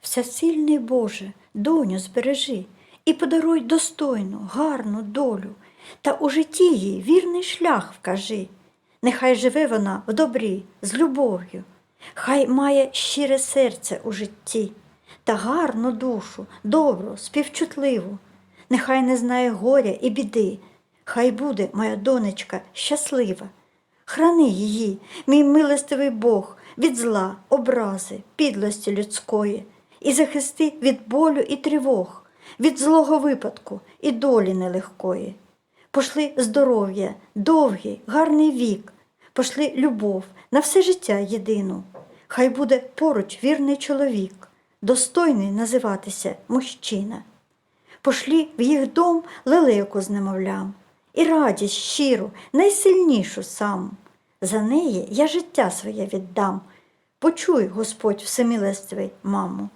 Всесильний Боже, доню збережи і подаруй достойну, гарну долю, та у житті їй вірний шлях вкажи. Нехай живе вона в добрі, з любов'ю, хай має щире серце у житті та гарну душу, добру, співчутливу. Нехай не знає горя і біди, хай буде моя донечка щаслива. Храни її, мій милостивий Бог, від зла, образи, підлості людської, і захисти від болю і тривог, від злого випадку і долі нелегкої. Пошли здоров'я, довгий, гарний вік, пошли любов на все життя єдину. Хай буде поруч вірний чоловік, достойний називатися мужчина. Пошлі в їх дом лелеку з немовлям, і радість щиру, найсильнішу сам. За неї я життя своє віддам. Почуй, Господь всемилостивий, маму.